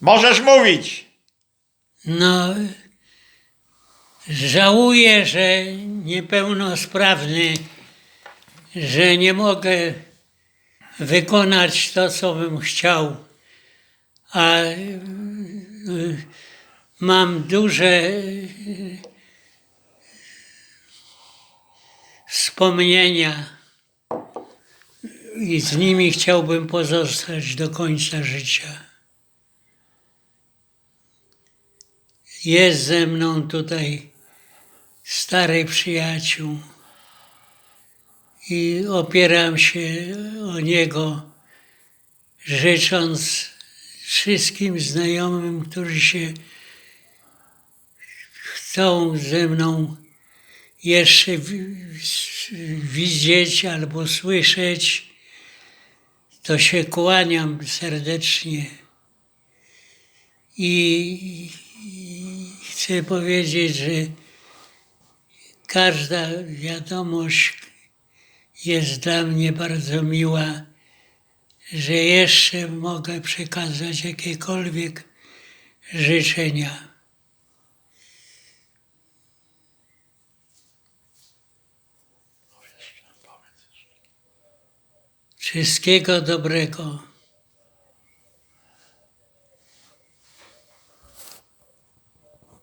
Możesz mówić. No, żałuję, że niepełnosprawny, że nie mogę wykonać to, co bym chciał, a y, mam duże y, wspomnienia i z nimi chciałbym pozostać do końca życia. Jest ze mną tutaj stary przyjaciół i opieram się o niego, życząc wszystkim znajomym, którzy się chcą ze mną jeszcze wi- widzieć albo słyszeć, to się kłaniam serdecznie. I chcę powiedzieć, że każda wiadomość jest dla mnie bardzo miła, że jeszcze mogę przekazać jakiekolwiek życzenia. Wszystkiego dobrego.